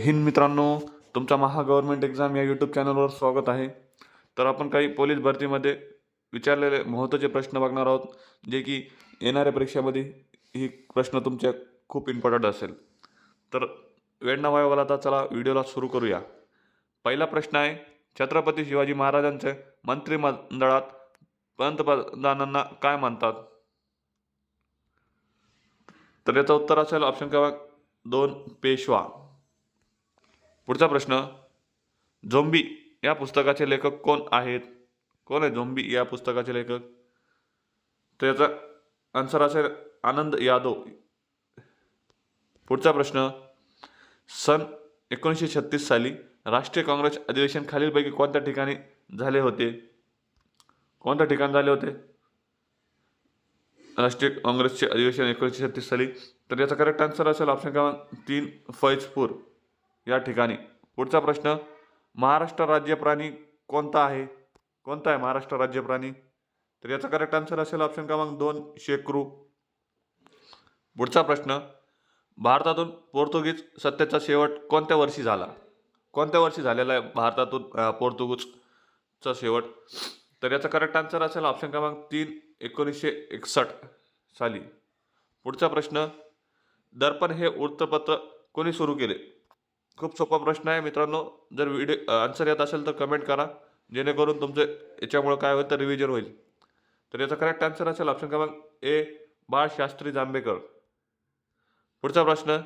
हिंद मित्रांनो तुमचा Maha government exam या यूट्यूब चॅनलवर स्वागत आहे. तर आपण काही पोलीस भरतीमध्ये विचारलेले महत्त्वाचे प्रश्न बघणार आहोत जे की येणाऱ्या परीक्षेमध्ये ही प्रश्न तुमच्या खूप इम्पॉर्टंट असेल. तर वेळ न व्हायला आता चला व्हिडिओला सुरू करूया. पहिला प्रश्न आहे छत्रपती शिवाजी महाराजांचे मंत्रिमंडळात पंतप्रधानांना काय म्हणतात? तर याचं उत्तर असेल ऑप्शन क्रमांक दोन पेशवा. पुढचा प्रश्न झोंबी या पुस्तकाचे लेखक कोण आहेत? कोण आहे झोंबी या पुस्तकाचे लेखक? तर याचा आन्सर असेल आनंद यादव. पुढचा प्रश्न सन एकोणीसशे छत्तीस साली राष्ट्रीय काँग्रेस अधिवेशन खालीलपैकी कोणत्या ठिकाणी झाले होते? कोणत्या ठिकाणी झाले होते? राष्ट्रीय काँग्रेसचे अधिवेशन एकोणीसशे छत्तीस साली. तर याचा करेक्ट आन्सर असेल ऑप्शन क्रमांक तीन फैजपूर. या ठिकाणी. पुढचा प्रश्न महाराष्ट्र राज्य प्राणी कोणता आहे? कोणता आहे महाराष्ट्र राज्य प्राणी? तर याचा करेक्ट आन्सर असेल ऑप्शन क्रमांक दोन शेकरू. पुढचा प्रश्न भारतातून पोर्तुगीज सत्तेचा शेवट कोणत्या वर्षी झाला? कोणत्या वर्षी झालेला आहे भारतातून पोर्तुगीजचा शेवट? तर याचा करेक्ट आन्सर असेल ऑप्शन क्रमांक तीन एकोणीसशे एकसष्ट साली. पुढचा प्रश्न दर्पण हे वृत्तपत्र कोणी सुरू केले? खूप सोपा प्रश्न आहे. मित्रांनो जर व्हिडिओ आन्सर येत असेल तर कमेंट करा. जेणेकरून तुमचं याच्यामुळं काय होईल तर रिव्हिजन होईल. तर याचा करेक्ट आन्सर असेल ऑप्शन क्रमांक ए बाळ शास्त्री जांभेकर. पुढचा प्रश्न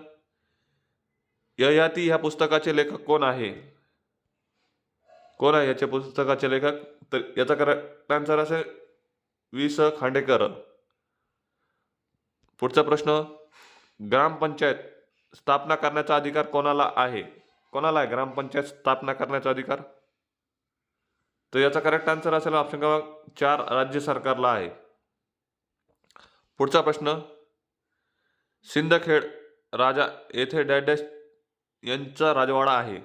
ययाती ह्या पुस्तकाचे लेखक कोण आहे? कोण आहे याच्या पुस्तकाचे लेखक? तर याचा करेक्ट आन्सर असेल वि स खांडेकर. पुढचा प्रश्न ग्रामपंचायत स्थापना करण्याचा अधिकार कोणाला आहे? कोणाला आहे? ग्रामपंचायत स्थापना करण्याचा अधिकार? तर याचा करेक्ट आन्सर असेल ऑप्शन क्रमांक चार राज्य सरकारला आहे. पुढचा प्रश्न सिंदखेड राजा येथे डॅडॅश यांचा राजवाडा आहे.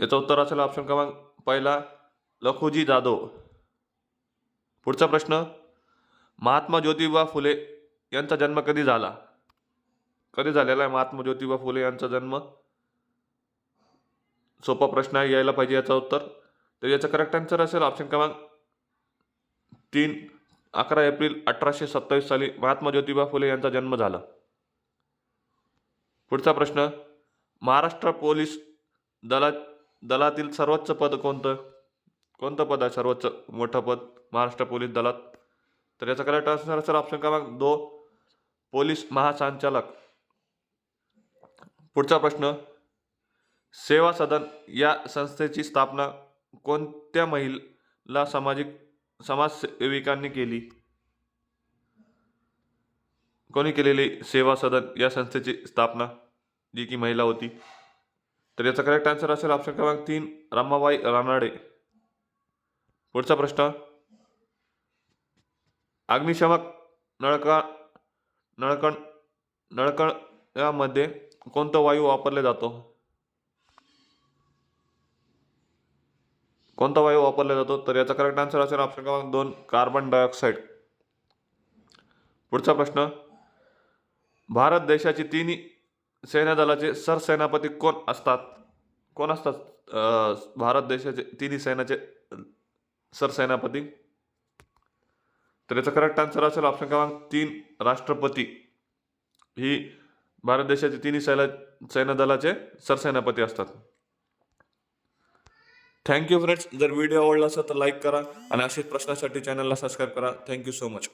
याचं उत्तर असेल ऑप्शन क्रमांक पहिला लखुजी जाधव. पुढचा प्रश्न महात्मा ज्योतिबा फुले यांचा जन्म कधी झाला? कधी झालेला आहे महात्मा ज्योतिबा फुले यांचा जन्म? सोपा प्रश्न आहे यायला पाहिजे याचं उत्तर. तर याचं करेक्ट आन्सर असेल ऑप्शन क्रमांक तीन अकरा एप्रिल अठराशे सत्तावीस साली महात्मा ज्योतिबा फुले यांचा जन्म झाला. पुढचा प्रश्न महाराष्ट्र पोलीस दला दलातील सर्वोच्च पद कोणतं? कोणतं पद आहे सर्वोच्च? मोठं पद महाराष्ट्र पोलीस दलात. तर याचा करेक्ट आन्सर असेल ऑप्शन क्रमांक दो पोलीस महासंचालक. पुढचा प्रश्न सेवा सदन या संस्थेची स्थापना कोणत्या महिला सामाजिक समाजसेविकांनी केली? कोणी केलेली सेवा सदन या संस्थेची स्थापना जी की महिला होती? तर याचा करेक्ट आन्सर असेल ऑप्शन क्रमांक तीन रामाबाई रानाडे. पुढचा प्रश्न अग्निशमक नळका नळकण नळकण यामध्ये कोणतं वायू वापरले जातो? कोणता वायू वापरला जातो? तर याचा करेक्ट आन्सर असेल ऑप्शन क्रमांक दोन कार्बन डायऑक्साईड पुढचा प्रश्न भारत देशाची तिन्ही सैन्य दलाचे सरसेनापती कोण असतात? कोण असतात? भारत देशाचे तिन्ही सैन्याचे सरसेनापती? तर याचा करेक्ट आन्सर असेल ऑप्शन क्रमांक तीन राष्ट्रपती. ही भारत देशाचे तिन्ही सैला सैन्य दलाचे सरसेनापती असतात. थँक्यू फ्रेंड्स जर व्हिडिओ आवडला असेल तर लाईक करा आणि असेच प्रश्नासाठी चॅनलला सबस्क्राईब करा. Thank you so much